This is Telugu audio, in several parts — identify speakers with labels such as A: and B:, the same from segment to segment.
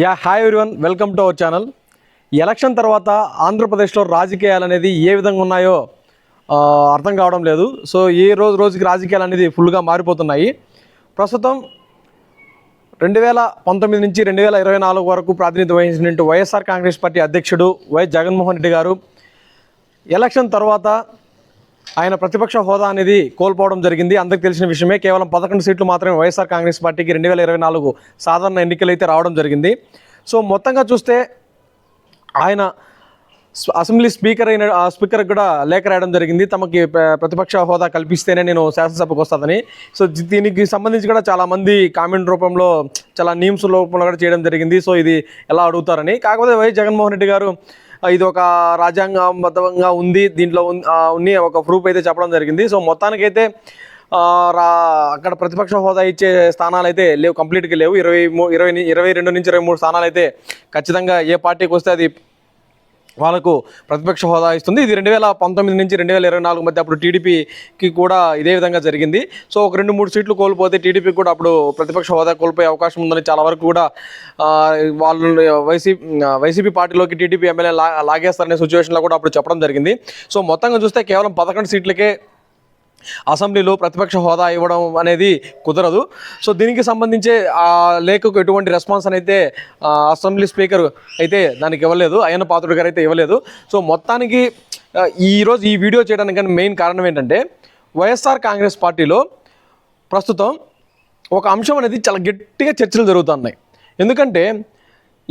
A: Yeah hi everyone welcome to our channel election తర్వాత ఆంధ్రప్రదేశ్లో రాజకీయాలు అనేది ఏ విధంగా ఉన్నాయో అర్థం కావడం లేదు. సో ఏ రోజు రోజుకి రాజకీయాలు అనేది ఫుల్గా మారిపోతున్నాయి. ప్రస్తుతం రెండు వేల పంతొమ్మిది నుంచి రెండు వేల ఇరవై నాలుగు వరకు ప్రాతినిధ్యం వహించినట్టు వైఎస్ఆర్ కాంగ్రెస్ పార్టీ అధ్యక్షుడు వైఎస్ జగన్మోహన్ రెడ్డి గారు. ఎలక్షన్ తర్వాత ఆయన ప్రతిపక్ష హోదా అనేది కోల్పోవడం జరిగింది. అందరికీ తెలిసిన విషయమే కేవలం పదకొండు సీట్లు మాత్రమే వైఎస్ఆర్ కాంగ్రెస్ పార్టీకి రెండు వేల ఇరవై నాలుగు సాధారణ ఎన్నికలు అయితే రావడం జరిగింది. సో మొత్తంగా చూస్తే ఆయన అసెంబ్లీ స్పీకర్ అయిన ఆ స్పీకర్ కూడా లేఖ రాయడం జరిగింది. తమకి ప్రతిపక్ష హోదా కల్పిస్తేనే నేను శాసనసభకు వస్తానని. సో దీనికి సంబంధించి కూడా చాలా మంది కామెంట్ రూపంలో చాలా నీమ్స్ రూపంలో కూడా చేయడం జరిగింది. సో ఇది ఎలా అడుగుతారని. కాకపోతే వైఎస్ జగన్మోహన్ రెడ్డి గారు ఇది ఒక రాజ్యాంగబద్ధంగా ఉంది దీంట్లో ఉన్ని ఒక ప్రూఫ్ అయితే చెప్పడం జరిగింది. సో మొత్తానికైతే రా అక్కడ ప్రతిపక్ష హోదా ఇచ్చే స్థానాలు అయితే లేవు కంప్లీట్గా లేవు. ఇరవై మూ ఇరవై ఇరవై రెండు నుంచి ఇరవై మూడు స్థానాలు అయితే ఖచ్చితంగా ఏ పార్టీకి వస్తే అది వాళ్ళకు ప్రతిపక్ష హోదా ఇస్తుంది. ఇది రెండు వేల పంతొమ్మిది నుంచి రెండు వేల ఇరవై నాలుగు మధ్య అప్పుడు టీడీపీకి కూడా ఇదే విధంగా జరిగింది. సో ఒక రెండు మూడు సీట్లు కోల్పోతే టీడీపీకి కూడా అప్పుడు ప్రతిపక్ష హోదా కోల్పోయే అవకాశం ఉందని చాలా వరకు కూడా వాళ్ళు వైసీపీ వైసీపీ పార్టీలోకి టీడీపీ ఎమ్మెల్యే లా లాగేస్తారనే సిచ్యువేషన్లో కూడా అప్పుడు చెప్పడం జరిగింది. సో మొత్తంగా చూస్తే కేవలం పదకొండు సీట్లకే అసెంబ్లీలో ప్రతిపక్ష హోదా ఇవ్వడం అనేది కుదరదు. సో దీనికి సంబంధించే ఆ లేఖకు ఎటువంటి రెస్పాన్స్ అయితే అసెంబ్లీ స్పీకర్ అయితే దానికి ఇవ్వలేదు అయ్యన్న పాత్రుడు గారు అయితే ఇవ్వలేదు. సో మొత్తానికి ఈరోజు ఈ వీడియో చేయడానికి కానీ మెయిన్ కారణం ఏంటంటే వైఎస్ఆర్ కాంగ్రెస్ పార్టీలో ప్రస్తుతం ఒక అంశం అనేది చాలా గట్టిగా చర్చలు జరుగుతున్నాయి. ఎందుకంటే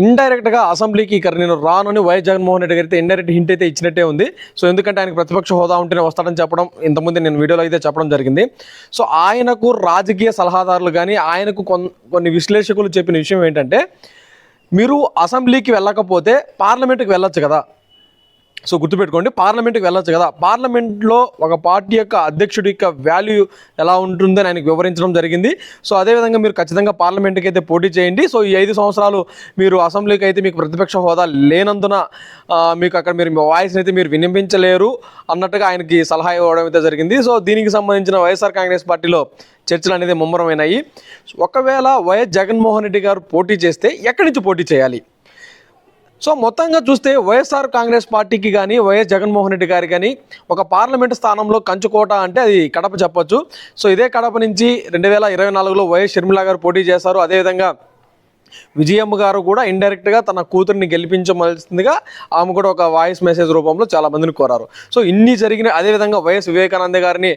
A: ఇండైరెక్ట్గా అసెంబ్లీకి ఇక్కడ నేను రానని వైఎస్ జగన్మోహన్ రెడ్డి గారి ఇండైరెక్ట్ హింట్ అయితే ఇచ్చినట్టే ఉంది. సో ఎందుకంటే ఆయన ప్రతిపక్ష హోదా ఉంటేనే వస్తాడని చెప్పడం ఇంతకుముందు నేను వీడియోలో అయితే చెప్పడం జరిగింది. సో ఆయనకు రాజకీయ సలహాదారులు కానీ ఆయనకు కొన్ని విశ్లేషకులు చెప్పిన విషయం ఏంటంటే మీరు అసెంబ్లీకి వెళ్ళకపోతే పార్లమెంట్కి వెళ్ళొచ్చు కదా. సో గుర్తుపెట్టుకోండి పార్లమెంట్కి వెళ్ళొచ్చు కదా. పార్లమెంట్లో ఒక పార్టీ యొక్క అధ్యక్షుడి యొక్క వాల్యూ ఎలా ఉంటుందని ఆయనకు వివరించడం జరిగింది. సో అదేవిధంగా మీరు ఖచ్చితంగా పార్లమెంట్కి అయితే పోటీ చేయండి. సో ఈ ఐదు సంవత్సరాలు మీరు అసెంబ్లీకి అయితే మీకు ప్రతిపక్ష హోదా లేనందున మీకు అక్కడ మీరు మీ వాయిస్ని అయితే మీరు వినిపించలేరు అన్నట్టుగా ఆయనకి సలహా ఇవ్వడం అయితే జరిగింది. సో దీనికి సంబంధించిన వైఎస్ఆర్ కాంగ్రెస్ పార్టీలో చర్చలు అనేది ముమ్మరమైనాయి. ఒకవేళ వైఎస్ జగన్మోహన్ రెడ్డి గారు పోటీ చేస్తే ఎక్కడి నుంచి పోటీ చేయాలి? సో మొత్తంగా చూస్తే వైఎస్ఆర్ కాంగ్రెస్ పార్టీకి కానీ వైఎస్ జగన్మోహన్ రెడ్డి గారికి కానీ ఒక పార్లమెంట్ స్థానంలో కంచుకోట అంటే అది కడప చెప్పొచ్చు. సో ఇదే కడప నుంచి రెండు వేల ఇరవై నాలుగులో వైఎస్ షర్మిల గారు పోటీ చేశారు. అదేవిధంగా విజయమ్మ గారు కూడా ఇండైరెక్ట్గా తన కూతురిని గెలిపించవలసిందిగా ఆమె కూడా ఒక వాయిస్ మెసేజ్ రూపంలో చాలా మందిని కోరారు. సో ఇన్ని జరిగిన అదేవిధంగా వైఎస్ వివేకానంద గారిని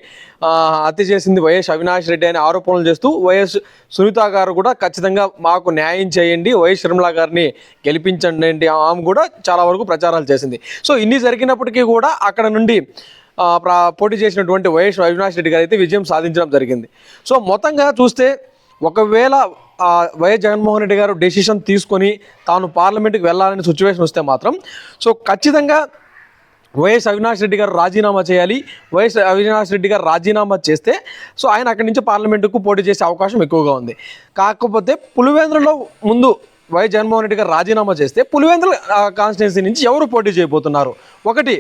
A: హత్య చేసింది వైఎస్ అవినాష్ రెడ్డి అనే ఆరోపణలు చేస్తూ వైఎస్ సునీత గారు కూడా ఖచ్చితంగా మాకు న్యాయం చేయండి వైఎస్ షర్మిల గారిని గెలిపించండి ఆమె కూడా చాలా వరకు ప్రచారాలు చేసింది. సో ఇన్ని జరిగినప్పటికీ కూడా అక్కడ నుండి పోటీ చేసినటువంటి వైఎస్ అవినాష్ రెడ్డి గారు అయితే విజయం సాధించడం జరిగింది. సో మొత్తంగా చూస్తే ఒకవేళ వైఎస్ జగన్మోహన్ రెడ్డి గారు డెసిషన్ తీసుకొని తాను పార్లమెంట్కి వెళ్ళాలనే సిచ్యువేషన్ వస్తే మాత్రం సో ఖచ్చితంగా వైఎస్ అవినాష్ రెడ్డి గారు రాజీనామా చేయాలి. వైఎస్ అవినాష్ రెడ్డి గారు రాజీనామా చేస్తే సో ఆయన అక్కడి నుంచి పార్లమెంటుకు పోటీ చేసే అవకాశం ఎక్కువగా ఉంది. కాకపోతే పులివేంద్రలో ముందు వై జగన్మోహన్ రెడ్డి గారు రాజీనామా చేస్తే పులివేంద్ర కాన్స్టిట్యున్సీ నుంచి ఎవరు పోటీ చేయబోతున్నారు? ఒకటి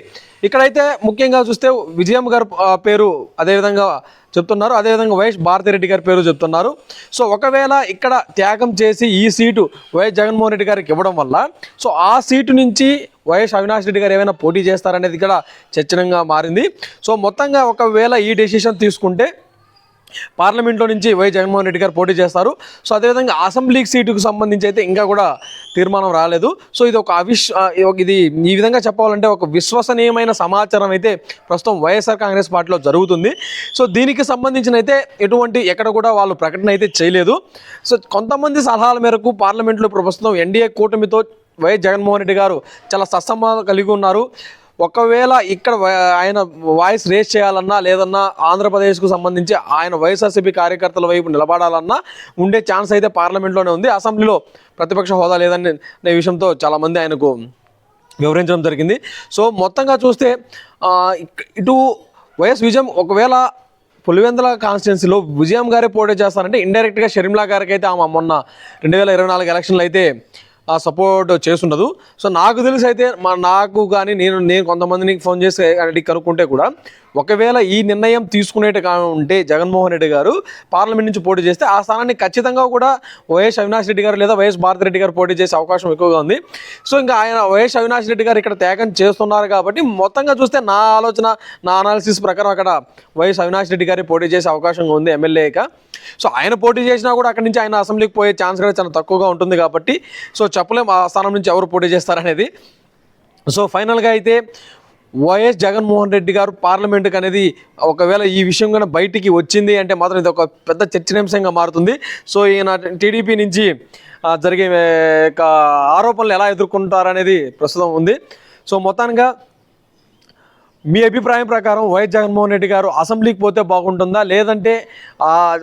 A: ఇక్కడైతే ముఖ్యంగా చూస్తే విజయమ్మ గారు పేరు అదేవిధంగా చెప్తున్నారు. అదేవిధంగా వైఎస్ భారతిరెడ్డి గారి పేరు చెప్తున్నారు. సో ఒకవేళ ఇక్కడ త్యాగం చేసి ఈ సీటు వైఎస్ జగన్మోహన్ రెడ్డి గారికి ఇవ్వడం వల్ల సో ఆ సీటు నుంచి వైఎస్ అవినాష్ రెడ్డి గారు ఏమైనా పోటీ చేస్తారనేది ఇక్కడ చర్చనంగా మారింది. సో మొత్తంగా ఒకవేళ ఈ డెసిషన్ తీసుకుంటే పార్లమెంట్లో నుంచి వై జగన్మోహన్ రెడ్డి గారు పోటీ చేస్తారు. సో అదేవిధంగా అసెంబ్లీ సీటుకు సంబంధించి అయితే ఇంకా కూడా తీర్మానం రాలేదు. సో ఇది ఒక అవిశ్ ఇది ఈ విధంగా చెప్పాలంటే ఒక విశ్వసనీయమైన సమాచారం అయితే ప్రస్తుతం వైఎస్ఆర్ కాంగ్రెస్ పార్టీలో జరుగుతుంది. సో దీనికి సంబంధించిన అయితే ఎటువంటి ఎక్కడ కూడా వాళ్ళు ప్రకటన అయితే చేయలేదు. సో కొంతమంది సలహాల మేరకు పార్లమెంట్లో ప్రస్తుతం ఎన్డీఏ కూటమితో వైఎస్ జగన్మోహన్ రెడ్డి గారు చాలా సత్సంబంధం కలిగి ఉన్నారు. ఒకవేళ ఇక్కడ ఆయన వాయిస్ రేస్ చేయాలన్నా లేదన్నా ఆంధ్రప్రదేశ్కు సంబంధించి ఆయన వైఎస్ఆర్సీపీ కార్యకర్తల వైపు నిలబడాలన్నా ఉండే ఛాన్స్ అయితే పార్లమెంట్లోనే ఉంది. అసెంబ్లీలో ప్రతిపక్ష హోదా లేదని అనే విషయంతో చాలామంది ఆయనకు వివరించడం జరిగింది. సో మొత్తంగా చూస్తే ఇటు వైఎస్ విజయం ఒకవేళ పులివెందుల కాన్స్టిట్యున్సీలో విజయం గారే పోటీ చేస్తారంటే ఇండైరెక్ట్గా షర్మిలా గారికి అయితే ఆమె మొన్న రెండు వేల ఇరవై నాలుగు ఎలక్షన్లు అయితే సపోర్ట్ చేస్తుండదు. సో నాకు తెలిసి అయితే మా నాకు కానీ నేను నేను కొంతమందిని ఫోన్ చేసి అడిగి కనుక్కుంటే కూడా ఒకవేళ ఈ నిర్ణయం తీసుకునేట ఉంటే జగన్మోహన్ రెడ్డి గారు పార్లమెంట్ నుంచి పోటీ చేస్తే ఆ స్థానాన్ని ఖచ్చితంగా కూడా వైఎస్ అవినాష్ రెడ్డి గారు లేదా వైఎస్ భారతి రెడ్డి గారు పోటీ చేసే అవకాశం ఎక్కువగా ఉంది. సో ఇంకా ఆయన వైఎస్ అవినాష్ రెడ్డి గారు ఇక్కడ త్యాగం చేస్తున్నారు కాబట్టి మొత్తంగా చూస్తే నా ఆలోచన నా అనాలిసిస్ ప్రకారం అక్కడ వైఎస్ అవినాష్ రెడ్డి గారి పోటీ చేసే అవకాశం ఉంది ఎమ్మెల్యేగా సో ఆయన పోటీ చేసినా కూడా అక్కడి నుంచి ఆయన అసెంబ్లీకి పోయే ఛాన్స్ కూడా చాలా తక్కువగా ఉంటుంది కాబట్టి సో చెప్పలేం ఆ స్థానం నుంచి ఎవరు పోటీ చేస్తారనేది. సో ఫైనల్గా అయితే వైఎస్ జగన్మోహన్ రెడ్డి గారు పార్లమెంట్కి అనేది ఒకవేళ ఈ విషయం కన్నా బయటికి వచ్చింది అంటే మాత్రం ఇది ఒక పెద్ద చర్చనీయాంశంగా మారుతుంది. సో ఈయన టీడీపీ నుంచి జరిగే ఆరోపణలు ఎలా ఎదుర్కొంటారనేది ప్రస్తుతం ఉంది. సో మొత్తానికి మీ అభిప్రాయం ప్రకారం వైఎస్ జగన్మోహన్ రెడ్డి గారు అసెంబ్లీకి పోతే బాగుంటుందా? లేదంటే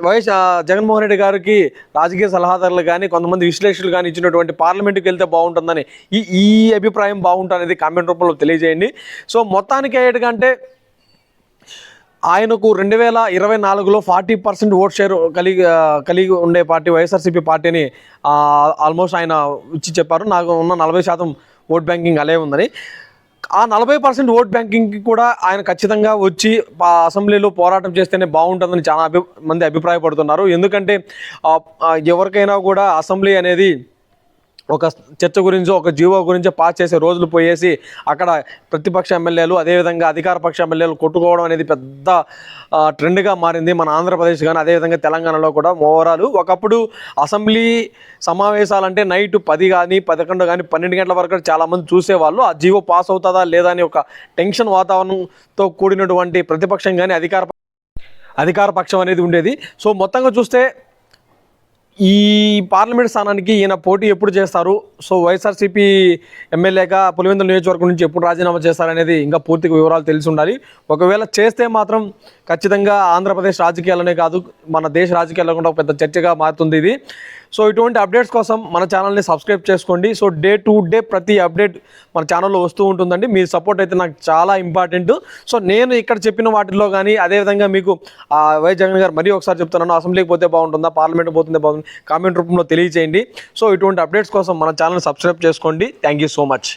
A: వైఎస్ జగన్మోహన్ రెడ్డి గారికి రాజకీయ సలహాదారులు కానీ కొంతమంది విశ్లేషకులు కానీ ఇచ్చినటువంటి పార్లమెంట్కి వెళ్తే బాగుంటుందని ఈ ఈ అభిప్రాయం బాగుంటుంది కామెంట్ రూపంలో తెలియజేయండి. సో మొత్తానికి ఏంటంటే ఆయనకు రెండు వేల ఇరవై నాలుగులో ఫార్టీ పర్సెంట్ ఓట్ షేర్ కలిగి కలిగి ఉండే పార్టీ వైఎస్ఆర్సీపీ పార్టీని ఆల్మోస్ట్ ఆయన ఇచ్చి చెప్పారు. నాకు ఉన్న నలభై శాతం ఓట్ బ్యాంకింగ్ అలే ఉందని. ఆ నలభై పర్సెంట్ ఓట్ బ్యాంకింగ్కి కూడా ఆయన ఖచ్చితంగా వచ్చి అసెంబ్లీలో పోరాటం చేస్తేనే బాగుంటుందని చాలా అభి మంది అభిప్రాయపడుతున్నారు. ఎందుకంటే ఎవరికైనా కూడా అసెంబ్లీ అనేది ఒక చర్చ గురించి ఒక జీవో గురించి పాస్ చేసే రోజులు పోయేసి అక్కడ ప్రతిపక్ష ఎమ్మెల్యేలు అదేవిధంగా అధికార పక్ష ఎమ్మెల్యేలు కొట్టుకోవడం అనేది పెద్ద ట్రెండ్గా మారింది మన ఆంధ్రప్రదేశ్ కానీ అదేవిధంగా తెలంగాణలో కూడా ఓవరాల్. ఒకప్పుడు అసెంబ్లీ సమావేశాలంటే నైట్ పది కానీ పదకొండు కానీ పన్నెండు గంటల వరకు చాలామంది చూసేవాళ్ళు. ఆ జీవో పాస్ అవుతుందా లేదా అని ఒక టెన్షన్ వాతావరణంతో కూడినటువంటి ప్రతిపక్షం కానీ అధికార అధికార పక్షం అనేది ఉండేది. సో మొత్తంగా చూస్తే ఈ పార్లమెంట్ స్థానానికి ఈయన పోటీ ఎప్పుడు చేస్తారు? సో వైఎస్ఆర్సీపీ ఎమ్మెల్యేగా పులివెందుల నియోజకవర్గం నుంచి ఎప్పుడు రాజీనామా చేస్తారనేది ఇంకా పూర్తిగా వివరాలు తెలిసి ఉండాలి ఒకవేళ చేస్తే మాత్రం ఖచ్చితంగా ఆంధ్రప్రదేశ్ రాజకీయాలనే కాదు మన దేశ రాజకీయాల్లో కూడా ఒక పెద్ద చర్చగా మారుతుంది ఇది. సో ఇటువంటి అప్డేట్స్ కోసం మన ఛానల్ని సబ్స్క్రైబ్ చేసుకోండి. సో డే టు డే ప్రతి అప్డేట్ మన ఛానల్లో వస్తూ ఉంటుందండి. మీ సపోర్ట్ అయితే నాకు చాలా ఇంపార్టెంట్. సో నేను ఇక్కడ చెప్పిన వాటిల్లో కానీ అదేవిధంగా మీకు వై జగన్ గారు మరీ ఒకసారి చెప్తున్నాను. అసెంబ్లీకి పోతే బాగుంటుందా? పార్లమెంట్ పోతుందే బాగుంది కామెంట్ రూపంలో తెలియజేయండి. సో ఇటువంటి అప్డేట్స్ కోసం మన ఛానల్ సబ్స్క్రైబ్ చేసుకోండి. Thank you so much.